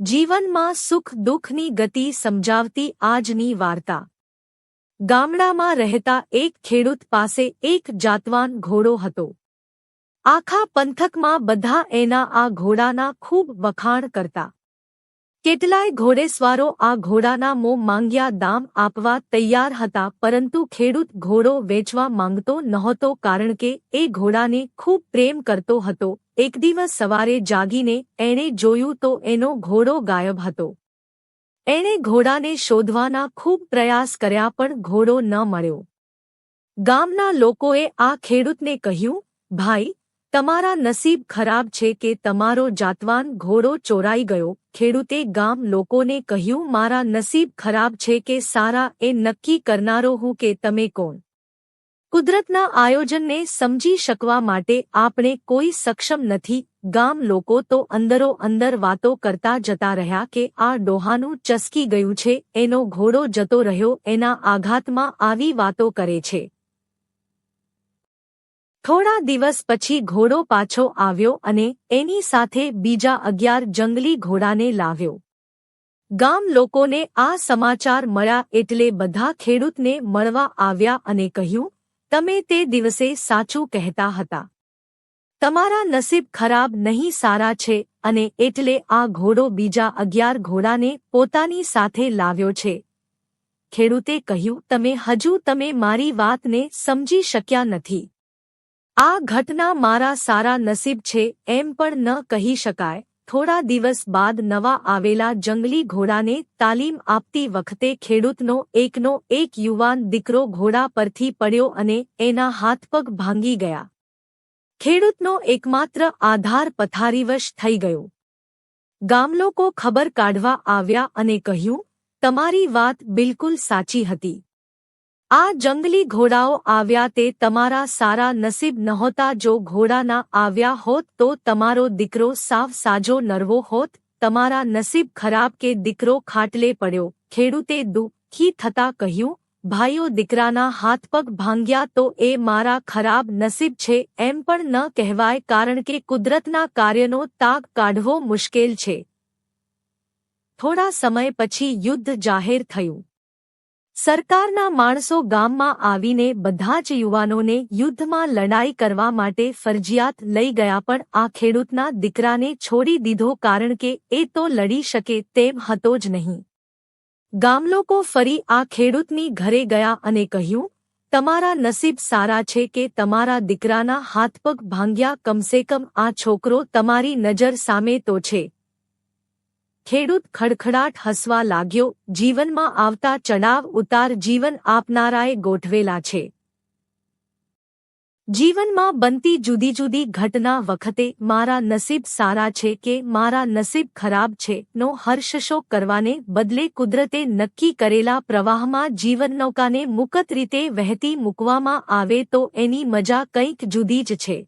જીવનમાં સુખ દુઃખની ગતિ સમજાવતી આજની વાર્તા. ગામડામાં રહેતા એક ખેડૂત પાસે એક જાતવાન ઘોડો હતો. આખા પંથકમાં બધા એના આ ઘોડાના ખૂબ વખાણ કરતા. કેટલાય ઘોડેસવારો આ ઘોડાના મો માંગ્યા દામ આપવા તૈયાર હતા, પરંતુ ખેડૂત ઘોડો વેચવા માંગતો નહોતો કારણ કે એ ઘોડાને ખૂબ પ્રેમ કરતો હતો. એક દિવસ સવારે જાગીને એણે જોયું તો એનો ઘોડો ગાયબ હતો. એણે ઘોડાને શોધવાના ખૂબ પ્રયાસ કર્યા પણ ઘોડો ન મળ્યો. ગામના લોકોએ આ ખેડૂતને કહ્યું, ભાઈ તમારા નસીબ ખરાબ છે કે તમારો જાતવાન ઘોડો ચોરાઈ ગયો, ખેડૂતે ગામ લોકોને કહ્યું, મારા નસીબ ખરાબ છે કે સારા, એ નક્કી કરનારો હું કે તમે કોણ? કુદરતના આયોજનને સમજી શકવા માટે આપણે કોઈ સક્ષમ નથી. ગામ લોકો તો અંદરો અંદર વાતો કરતા જતા રહ્યા કે આ ડોહાનું ચસકી ગયું છે, એનો ઘોડો જતો રહ્યો, એના આઘાતમાં આવી વાતો કરે છે. થોડા દિવસ પછી ઘોડો પાછો આવ્યો અને એની સાથે બીજા અગિયાર જંગલી ઘોડાને લાવ્યો. ગામ લોકોને આ સમાચાર મળ્યા એટલે બધા ખેડૂતને મળવા આવ્યા અને કહ્યું, તમે તે દિવસે સાચું કહેતા હતા. તમારા નસીબ ખરાબ નહીં સારા છે અને એટલે આ ઘોડો બીજા અગિયાર ઘોડાને પોતાની સાથે લાવ્યો છે. ખેડૂતે કહ્યું, તમે હજુ તમે મારી વાતને સમજી શક્યા નથી. આ ઘટના મારા સારા નસીબ છે એમ પણ ન કહી શકાય. થોડા દિવસ બાદ નવા આવેલા જંગલી ઘોડાને તાલીમ આપતી વખતે ખેડૂતનો એકનો એક યુવાન દીકરો ઘોડા પરથી પડ્યો અને એના હાથપગ ભાંગી ગયા. ખેડૂતનો એકમાત્ર આધાર પથારીવશ થઈ ગયો. ગામલોકો ખબર કાઢવા આવ્યા અને કહ્યું, તમારી વાત બિલકુલ સાચી હતી. આ જંગલી ઘોડાઓ આવ્યા તે તમારા સારા નસીબ નહોતા. જો ઘોડાના આવ્યા હોત તો તમારો દીકરો સાવ સાજો નરવો હોત. તમારા નસીબ ખરાબ કે દીકરો ખાટલે પડ્યો. ખેડૂતે દુઃખી થતા કહ્યું, ભાઈઓ, દીકરાના હાથપગ ભાંગ્યા તો એ મારા ખરાબ નસીબ છે. એમ પણ ન કહેવાય કારણ કે કુદરતના કાર્યનો તાગ કાઢવો મુશ્કેલ છે. થોડા સમય પછી યુદ્ધ જાહેર થયું. સરકારના માણસો ગામમાં આવીને બધા જ યુવાનોને યુદ્ધમાં લડાઈ કરવા માટે ફરજિયાત લઈ ગયા પણ આ ખેડૂતના દીકરાને છોડી દીધો કારણ કે એ તો લડી શકે તેમ હતો જ નહીં. ગામલોકો ફરી આ ખેડૂતની ઘરે ગયા અને કહ્યું, તમારા નસીબ સારા છે કે તમારા દીકરાના હાથપગ ભાંગ્યા કમસે કમ આ છોકરો તમારી નજર સામે તો છે. ખેડૂત ખડખડાટ હસવા લાગ્યો, જીવનમાં આવતા ચડાવ ઉતાર જીવન આપનારાએ ગોઠવેલા છે. જીવનમાં બનતી જુદી જુદી ઘટના વખતે મારા નસીબ સારા છે કે મારા નસીબ ખરાબ છે, નો હર્ષશોક કરવાને બદલે કુદરતે નક્કી કરેલા પ્રવાહમાં જીવનનૌકાને મુકત રીતે વહેતી મૂકવામાં આવે તો એની મજા કંઈક જુદી જ છે.